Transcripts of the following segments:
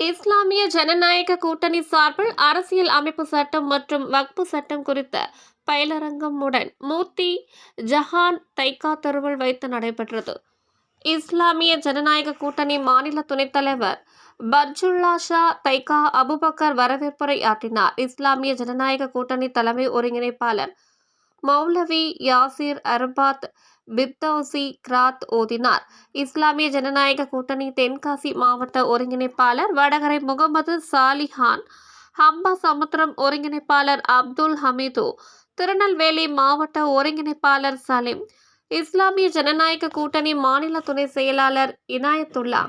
இஸ்லாமிய ஜனநாயக கூட்டணி சார்பில் அரசியல் அமைப்பு சட்டம் மற்றும் வக்பு சட்டம் குறித்த பயிலரங்கமுடன் மூர்த்தி ஜஹான் தைக்கா தெருவில் வைத்து நடைபெற்றது. இஸ்லாமிய ஜனநாயக கூட்டணி மாநில துணைத் தலைவர் பர்ஜுல்லா ஷா தைக்கா அபுபக்கர் வரவேற்புரை ஆற்றினார். இஸ்லாமிய ஜனநாயக கூட்டணி தலைமை ஒருங்கிணைப்பாளர் மௌலவி யாசிர் அர்பாத் பிப்தௌசி கிராத் ஓதினார். இஸ்லாமிய ஜனநாயக கூட்டணி தென்காசி மாவட்ட ஒருங்கிணைப்பாளர் வடகரை முகமது சாலிஹான் ஹம்பா சமுத்திரம் ஒருங்கிணைப்பாளர் அப்துல் ஹமீது திருநெல்வேலி மாவட்ட ஒருங்கிணைப்பாளர் சலீம் இஸ்லாமிய ஜனநாயக கூட்டணி மாநில துணை செயலாளர் இனாயத்துல்லா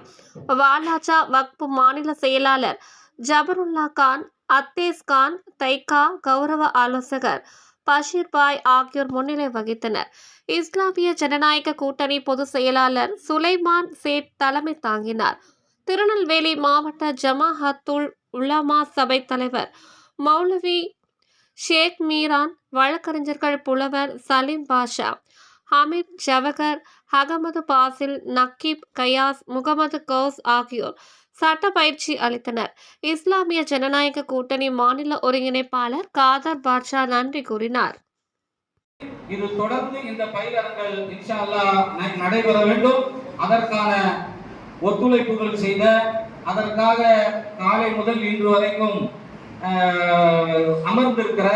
வாலாஜா வக்பு மாநில செயலாளர் ஜபருல்லா கான் அத்தேஸ் கான் தைக்கா கௌரவ ஆலோசகர் பஷீர் பாய் ஆகியோர் முன்னிலை வகித்தனர். இஸ்லாமிய ஜனநாயக கூட்டணி பொதுச் செயலாளர் சுலைமான் சேட் தலைமை தாங்கினார். திருநெல்வேலி மாவட்ட ஜமாஹத்துல் உலமா சபை தலைவர் மௌலவி ஷேக் மீரான் வழக்கறிஞர்கள் புலவர் சலீம் பாஷா ஹமீத் ஜவகர் அகமது பாசில் நக்கீப் கயாஸ் முகமது கௌஸ் ஆகியோர் சட்ட பயிற்சி அளித்தனர். இஸ்லாமிய ஜனநாயக கூட்டணி மாநில ஒருங்கிணைப்பாளர் காதர் பாட்ஷா நன்றி கூறினார். இது தொடர்ந்து இந்த பயிலரங்கள் இன்ஷா நடைபெற வேண்டும். அதற்கான ஒத்துழைப்புகள் செய்த அதற்காக காலை முதல் இன்று வரைக்கும் அமர்ந்திருக்கிற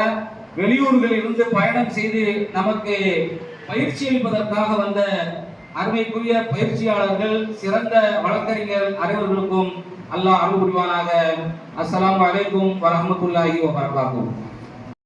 வெளியூர்களில் இருந்து பயணம் செய்து நமக்கு பயிற்சி அளிப்பதற்காக வந்த அருமைக்குரிய பயிற்சியாளர்கள் சிறந்த வழக்கறிஞர் அனைவர்களுக்கும் அல்லாஹ் அருள் புரிவானாக. அஸ்லாம் வலைக்கும் வரமத்துல்லாஹி வபரகாத்துஹு.